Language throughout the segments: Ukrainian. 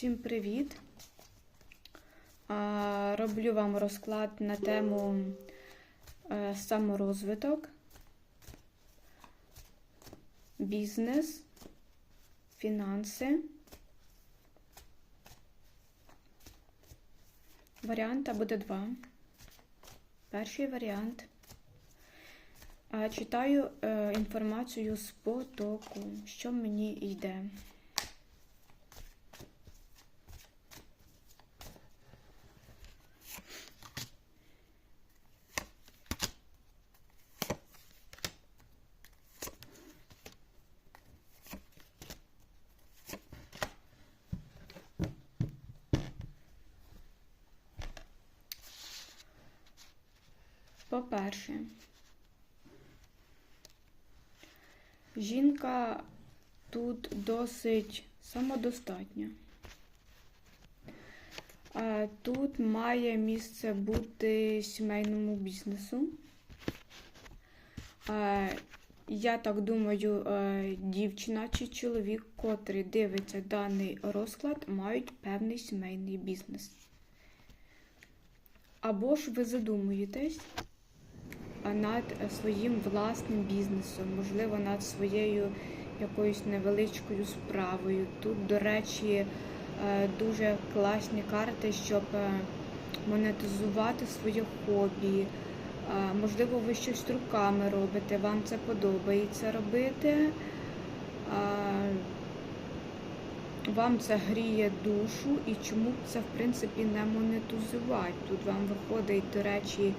Всім привіт! Роблю вам розклад на тему е, саморозвиток, бізнес, фінанси. Варіанта буде два. Перший варіант. Читаю е, інформацію з потоку, що мені йде. По-перше, жінка тут досить самодостатня. Тут має місце бути сімейному бізнесу. Я так думаю, е, дівчина чи чоловік, котрий дивиться даний розклад, мають певний сімейний бізнес. Або ж ви задумуєтесь над е, своїм власним бізнесом, можливо, над своєю якоюсь невеличкою справою. Тут, до речі, е, дуже класні карти, щоб е, монетизувати своє хобі. Можливо, ви щось руками робите, вам це подобається робити. Вам це гріє душу і чому це, в принципі, не монетизувати. Тут вам виходить, до речі,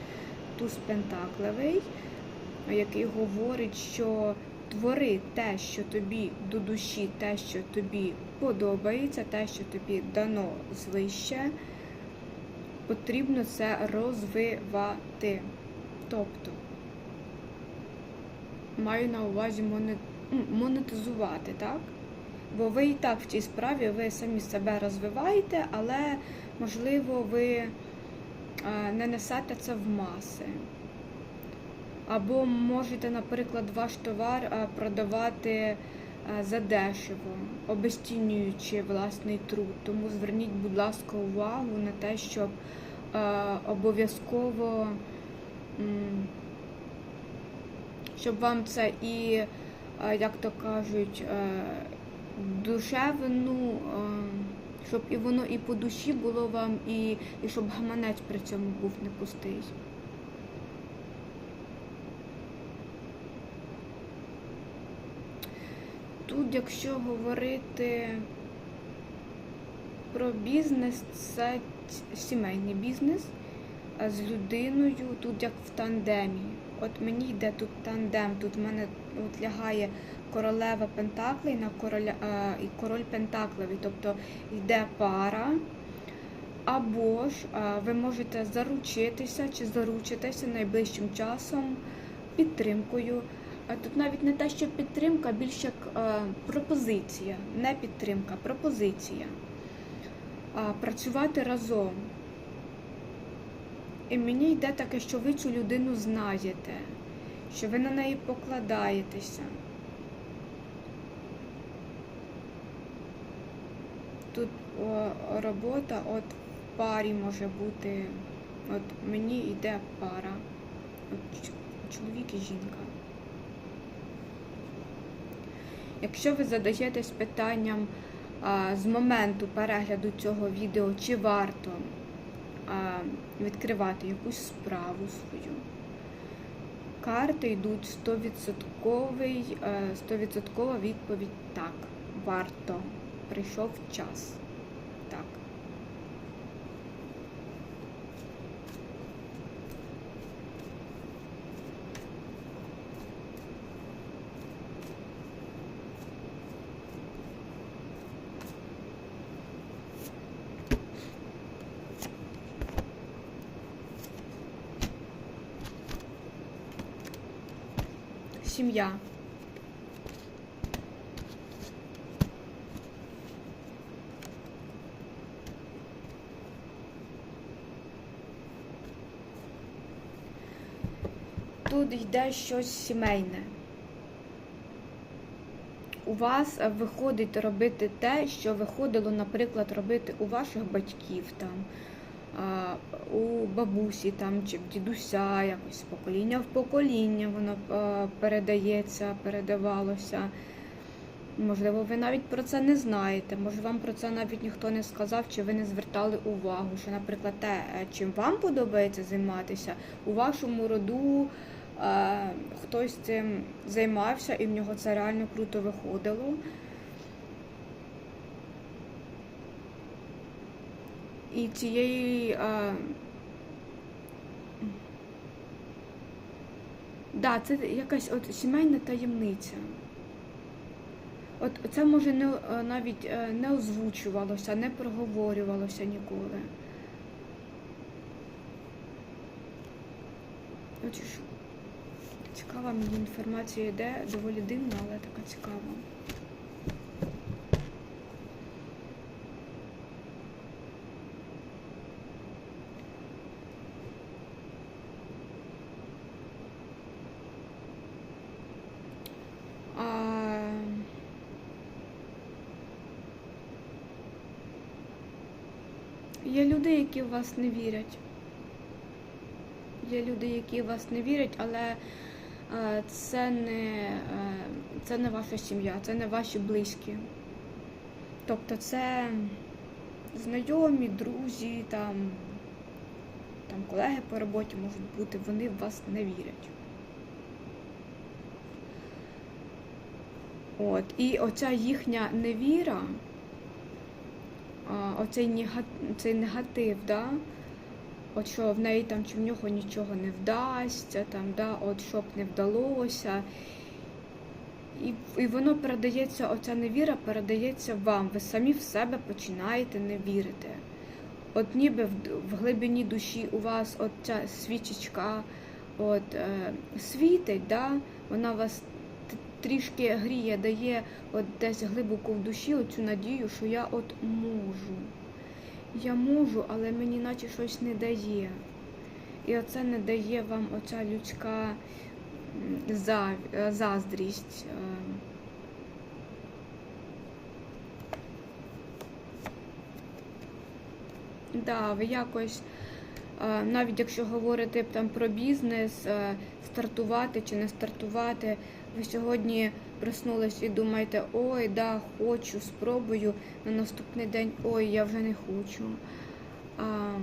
туз пентаклевий, який говорить, що твори те, що тобі до душі, те, що тобі подобається, те, що тобі дано звище, потрібно це розвивати. Тобто, маю на увазі монетизувати, так? Бо ви і так в цій справі ви самі себе розвиваєте, але, можливо, ви не несете це в маси. Або можете, наприклад, ваш товар продавати задешево, обесцінюючи власний труд. Тому зверніть, будь ласка, увагу на те, щоб обов'язково, щоб вам це і, як то кажуть, е, душевну, е, щоб і воно і по душі було вам, і, і щоб гаманець при цьому був не пустий. Тут, якщо говорити про бізнес, це сімейний бізнес а з людиною, тут як в тандемі. От мені йде тут тандем, тут в мене от лягає королева Пентаклей на короля, е, і король Пентаклевий, тобто йде пара. Або ж е, ви можете заручитися чи заручитися найближчим часом підтримкою. А Тут навіть не те, що підтримка, а більш як е, пропозиція, не підтримка, пропозиція. Працювати разом. І мені йде таке, що ви цю людину знаєте, що ви на неї покладаєтеся. Тут робота от парі може бути. От мені йде пара. От чоловік і жінка. Якщо ви задаєтесь питанням а, з моменту перегляду цього відео, чи варто а, відкривати якусь справу свою, карти йдуть 100%, е, 100% відповідь так, варто. Прийшов час. Так. Сім'я. Тут йде щось сімейне. у вас виходить робити те, що виходило, наприклад, робити у ваших батьків там. У бабусі там чи в дідуся, якось покоління в покоління воно передається, передавалося. Можливо, ви навіть про це не знаєте, може вам про це навіть ніхто не сказав, чи ви не звертали увагу, що, наприклад, те, е, чим вам подобається займатися, у вашому роду хтось цим займався і в нього це реально круто виходило. І цієї. Да, це якась от сімейна таємниця. От це може не е, навіть е, не озвучувалося, не проговорювалося ніколи. От ж цікава мені інформація йде, доволі дивна, але така цікава. Є люди, які в вас не вірять. Є люди, які в вас не вірять, але це не, е, це не ваша сім'я, це не ваші близькі. Тобто це знайомі, друзі, там, там колеги по роботі можуть бути, вони в вас не вірять. От, і оця їхня невіра, оцей нега- цей негатив, да? От що в неї там чи в нього нічого не вдасться, там, да? от що б не вдалося. І, і воно передається, оця невіра передається вам. Ви самі в себе починаєте не вірити. От ніби в, в глибині душі у вас от ця свічечка от, е, світить, да? вона вас трішки гріє, дає от десь глибоко в душі оцю надію, що я от можу. Я можу, але мені наче щось не дає. І оце не дає вам оця людська е, заздрість. е. Да, ви якось, е, навіть якщо говорити там про бізнес, стартувати чи не стартувати, ви сьогодні проснулись і думаєте, ой, да, хочу, спробую. На наступний день, ой, я вже не хочу. А,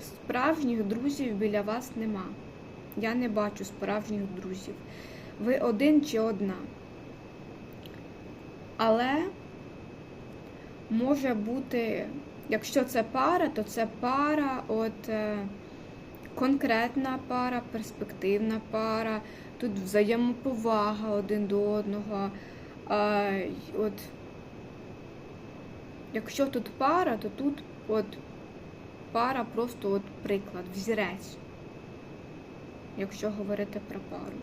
Справжніх друзів біля вас нема. Я не бачу справжніх друзів. Ви один чи одна. Але може бути, якщо це пара, то це пара, от е, конкретна пара, перспективна пара, тут взаємоповага один до одного. От, якщо тут пара, то тут от пара просто от приклад, взірець, якщо говорити про пару.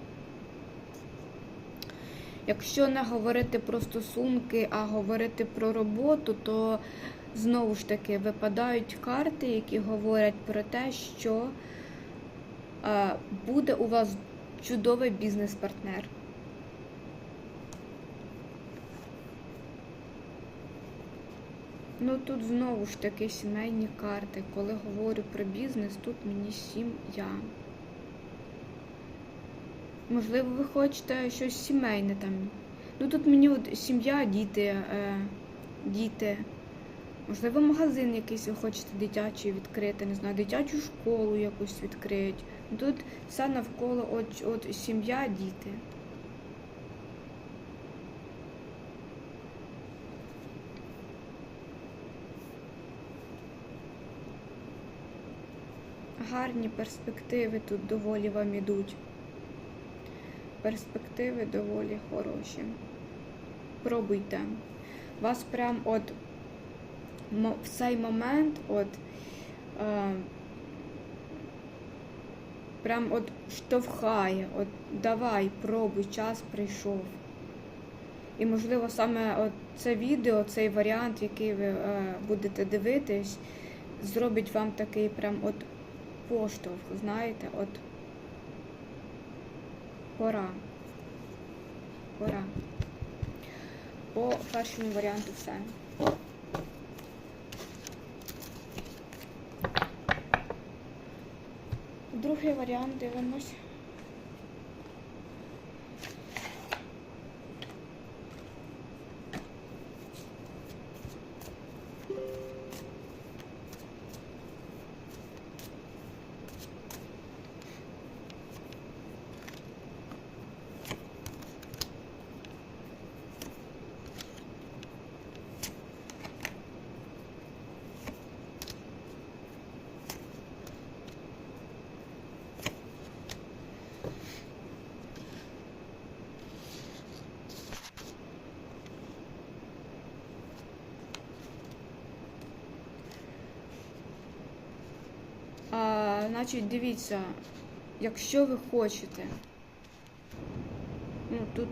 Якщо не говорити про стосунки, а говорити про роботу, то знову ж таки випадають карти, які говорять про те, що е, буде у вас чудовий бізнес-партнер. Ну тут знову ж таки сімейні карти. Коли говорю про бізнес, тут мені сім'я. Можливо, ви хочете щось сімейне там. Ну тут мені от сім'я, діти, е, діти. Можливо, магазин якийсь ви хочете дитячий відкрити, не знаю, дитячу школу якусь відкрити. Ну, Тут все навколо от, от сім'я, діти. Гарні перспективи тут доволі вам ідуть. Перспективи доволі хороші. Пробуйте. Вас прям от в цей момент от е, прям от штовхає, от давай, пробуй, час прийшов. І можливо саме от це відео, цей варіант, який ви е, будете дивитись, зробить вам такий прям от поштовх, знаєте, от пора. Пора. По першому варіанту все. Другий варіант дивимось. А, значить, дивіться, якщо ви хочете, ну тут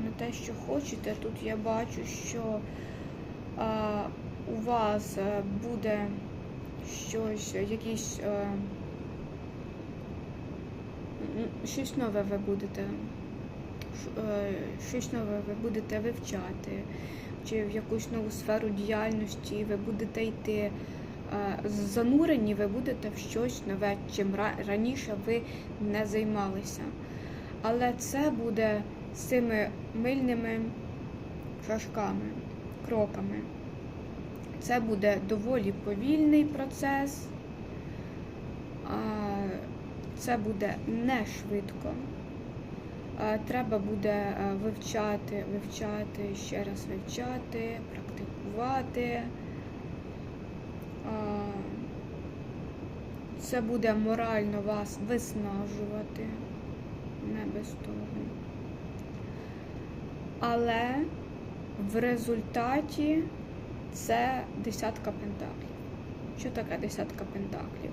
не те, що хочете, тут я бачу, що а, у вас е, буде щось, якісь е, щось нове ви будете. е, Щось нове ви будете вивчати, чи в якусь нову сферу діяльності ви будете йти занурені, ви будете в щось нове, чим ра- раніше ви не займалися. Але це буде з цими мильними шажками, кроками. Це буде доволі повільний процес, це буде не швидко. Треба буде е, вивчати, вивчати, ще раз вивчати, практикувати. Це буде морально вас виснажувати, не без того. Але в результаті це десятка пентаклів. Що таке десятка пентаклів?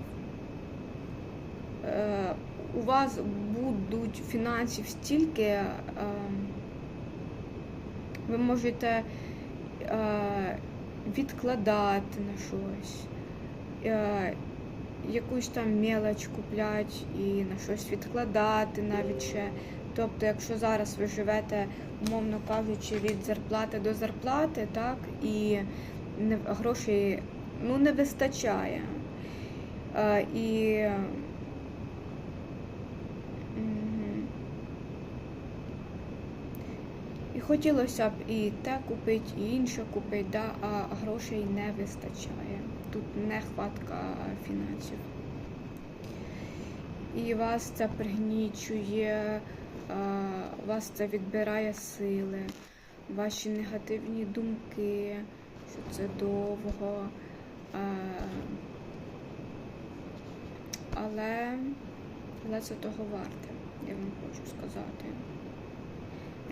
Е, у вас будуть фінансів стільки, е, ви можете е, відкладати на щось, е, якусь там мелоч купляти і на щось відкладати навіть ще. Тобто, якщо зараз ви живете, умовно кажучи, від зарплати до зарплати, так, і грошей ну, не вистачає. Е, і Мгм. І хотілося б і те купити, і інше купити, да, а грошей не вистачає. Тут нехватка фінансів. І вас це пригнічує, вас це відбирає сили, ваші негативні думки, що це довго. Але але це того варте, я вам хочу сказати.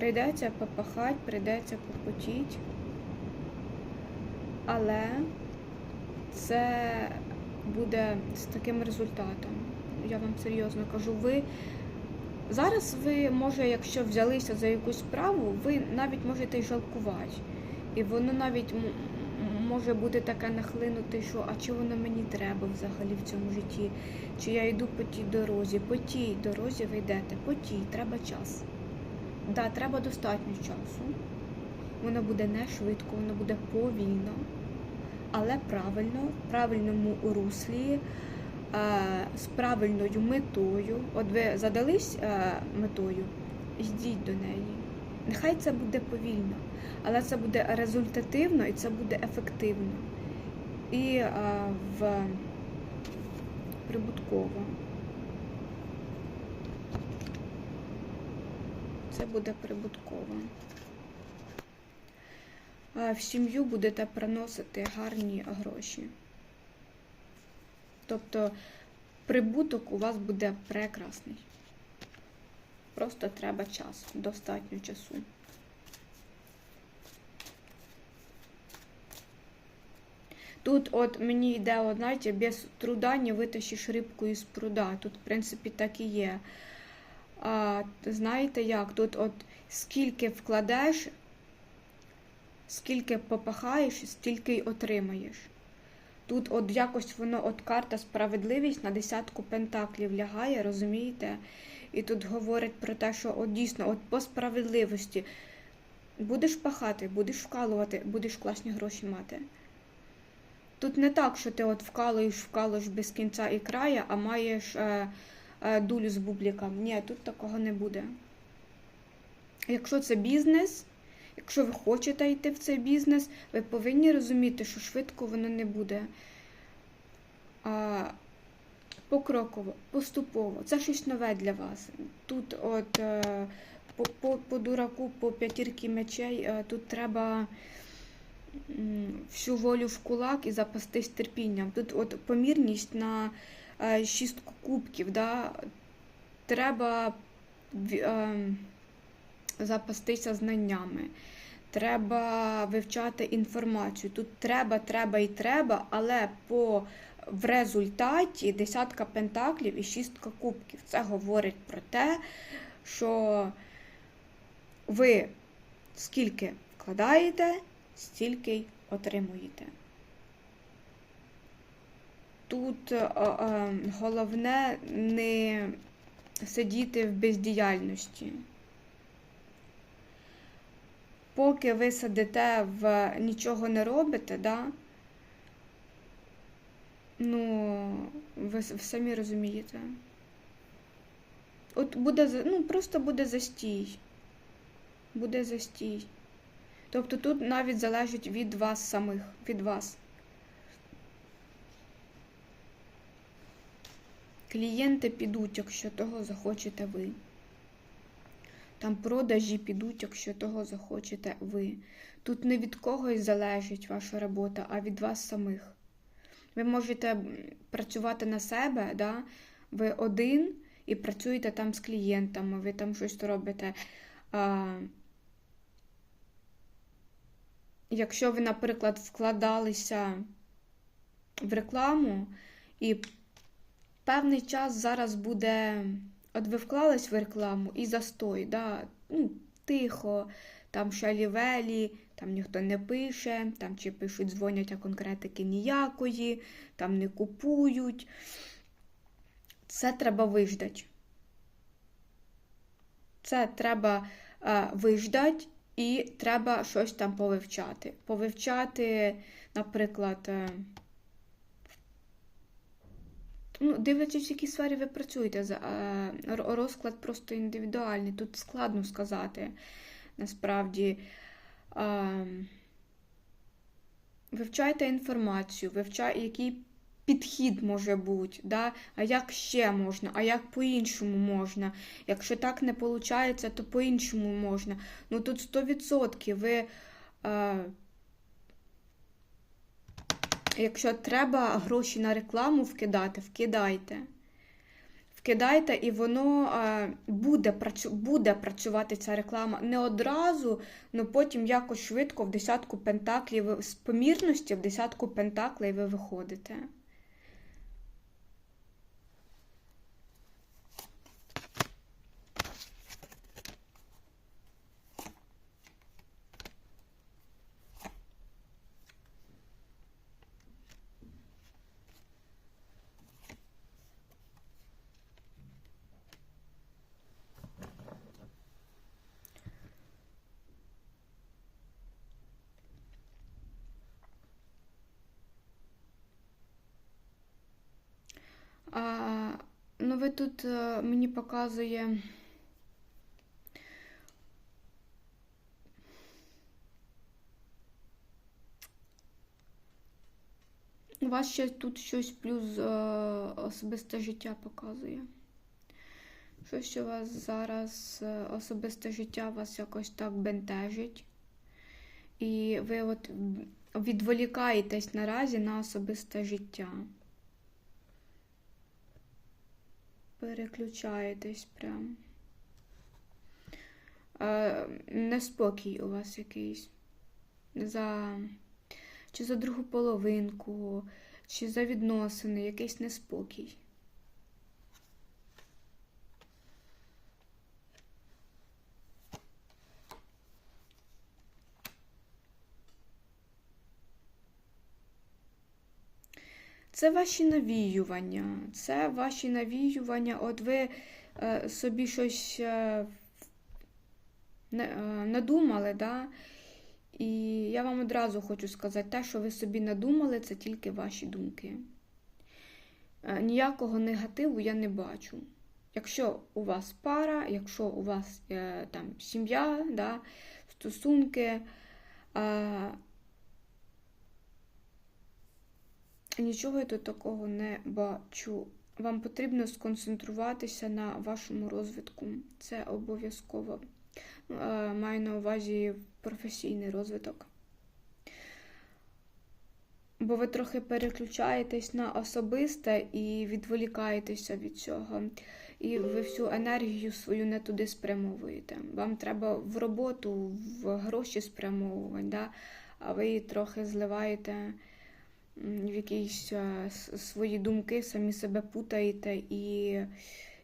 Прийдеться попахать, прийдеться попотіть, але це буде з таким результатом. Я вам серйозно кажу, ви зараз ви, може, якщо взялися за якусь справу, ви навіть можете й жалкувати. І воно навіть може бути таке нахлинути, що а чи воно мені треба взагалі в цьому житті? Чи я йду по тій дорозі? По тій дорозі ви йдете, по тій, треба час. Да, треба достатньо часу. Воно буде не швидко, воно буде повільно, але правильно, в правильному руслі, е, з правильною метою. От ви задались е, метою, йдіть до неї. Нехай це буде повільно, але це буде результативно і це буде ефективно. І е, в прибутково. Це буде прибутково. В сім'ю будете приносити гарні гроші. Тобто прибуток у вас буде прекрасний. Просто треба час, достатньо часу. Тут от мені йде, от, знаєте, без труда не витащиш рибку із пруда. Тут, в принципі, так і є. А, знаєте як? Тут от скільки вкладеш, скільки попахаєш, стільки й отримаєш. Тут от якось воно от карта справедливість на десятку пентаклів лягає, розумієте? І тут говорить про те, що от дійсно, от по справедливості будеш пахати, будеш вкалувати, будеш класні гроші мати. Тут не так, що ти от вкалуєш, вкалуєш без кінця і края, а маєш е, дулю з бубліком. Ні, тут такого не буде. Якщо це бізнес, якщо ви хочете йти в цей бізнес, ви повинні розуміти, що швидко воно не буде. А, покроково, поступово. Це щось нове для вас. Тут, от е, по, по, по дураку, по п'ятірки мечей, е, тут треба всю волю в кулак і запастись терпінням. Тут от помірність на е, шістку кубків. Да? Треба е, запастися знаннями. Треба вивчати інформацію. Тут треба, треба і треба, але по в результаті десятка пентаклів і шістка кубків. Це говорить про те, що ви скільки вкладаєте, стільки й отримуєте. Тут е, е, головне не сидіти в бездіяльності. Поки ви сидите в нічого не робите, да, ну, ви, самі розумієте. От буде, ну, просто буде застій. Буде застій. Тобто тут навіть залежить від вас самих, від вас. Клієнти підуть, якщо того захочете ви. Там продажі підуть, якщо того захочете ви. Тут не від когось залежить ваша робота, а від вас самих. Ви можете працювати на себе, да? ви один і працюєте там з клієнтами, ви там щось робите. А, якщо ви, наприклад, вкладалися в рекламу, і певний час зараз буде. От ви вклались в рекламу і застой, да? ну, тихо, там шалівелі, там ніхто не пише, там чи пишуть, дзвонять, а конкретики ніякої, там не купують. Це треба виждати. Це треба е, виждати і треба щось там повивчати. Повивчати, наприклад, е, ну, дивлячись, в якій сфері ви працюєте. Е, Розклад просто індивідуальний. Тут складно сказати. Насправді. Е, Вивчайте інформацію, вивчайте, який підхід може бути, да? а як ще можна, а як по-іншому можна. Якщо так не виходить, то по-іншому можна. Ну тут 100% ви. Якщо треба гроші на рекламу вкидати, вкидайте. Вкидайте, і воно буде, буде працювати ця реклама не одразу, але потім якось швидко в десятку пентаклів з помірності в десятку пентаклей ви виходите. А, ну, ви е, мені показує. У вас ще тут щось плюс е, особисте життя показує. Щось що у вас зараз е, особисте життя вас якось так бентежить. І ви от відволікаєтесь наразі на особисте життя. Переключаєтесь прям. Е, неспокій у вас якийсь. За... Чи за другу половинку, чи за відносини, якийсь неспокій. Це ваші навіювання. Це ваші навіювання. От ви е, собі щось е, е, надумали, да? і я вам одразу хочу сказати, те, що ви собі надумали, це тільки ваші думки. Е, Ніякого негативу я не бачу. Якщо у вас пара, якщо у вас е, там сім'я, да, стосунки, е, нічого я тут такого не бачу. Вам потрібно сконцентруватися на вашому розвитку. Це обов'язково. Е, Маю на увазі професійний розвиток. Бо ви трохи переключаєтесь на особисте і відволікаєтеся від цього. І ви всю енергію свою не туди спрямовуєте. Вам треба в роботу, в гроші спрямовувати, да? а ви її трохи зливаєте в якісь е, свої думки, самі себе путаєте, і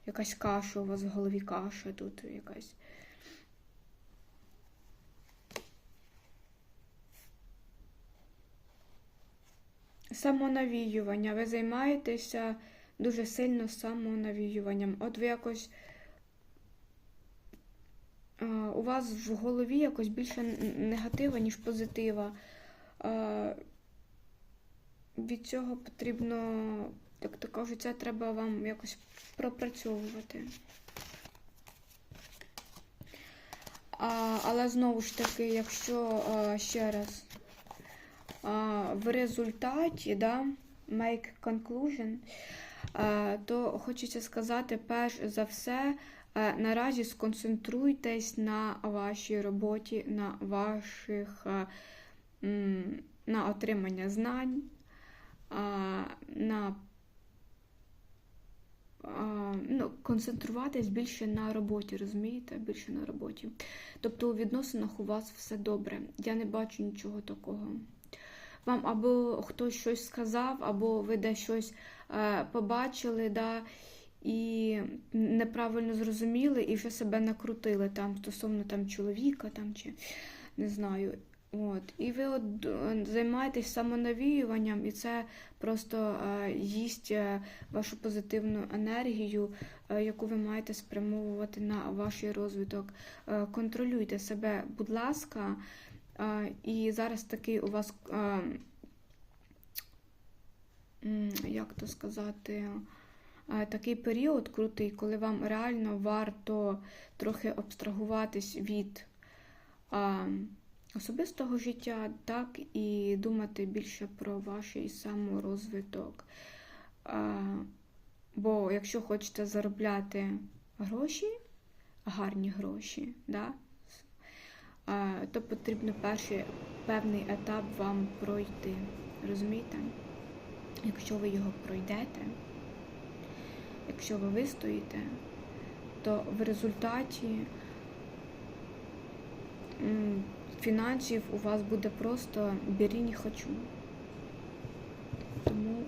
якась каша у вас в голові каша тут якась. Самонавіювання. Ви займаєтеся дуже сильно самонавіюванням. От ви якось. е, У вас в голові якось більше негатива, ніж позитива. Від цього потрібно, як то кажуть, це треба вам якось пропрацьовувати. А, але знову ж таки, якщо е, ще раз а, в результаті, да, make conclusion, е, то хочеться сказати, перш за все, е, наразі сконцентруйтесь на вашій роботі, на ваших е, м, на отримання знань, а, на ну, концентруватись більше на роботі, розумієте? Більше на роботі. Тобто у відносинах у вас все добре. Я не бачу нічого такого. Вам або хтось щось сказав, або ви десь щось е, побачили, да, і неправильно зрозуміли, і вже себе накрутили там стосовно там чоловіка там, чи не знаю. От. І ви от е, займаєтесь самонавіюванням, і це просто е, їсть е, вашу позитивну енергію, е, яку ви маєте спрямовувати на ваш розвиток. Е, контролюйте себе, будь ласка. Е, І зараз такий у вас, е, як то сказати, е, такий період крутий, коли вам реально варто трохи абстрагуватись від е, особистого життя, так і думати більше про ваш саморозвиток. Бо якщо хочете заробляти гроші, гарні гроші, да, то потрібно перший певний етап вам пройти. Розумієте? Якщо ви його пройдете, якщо ви вистоїте, то в результаті фінансів у вас буде просто бері не хочу. Тому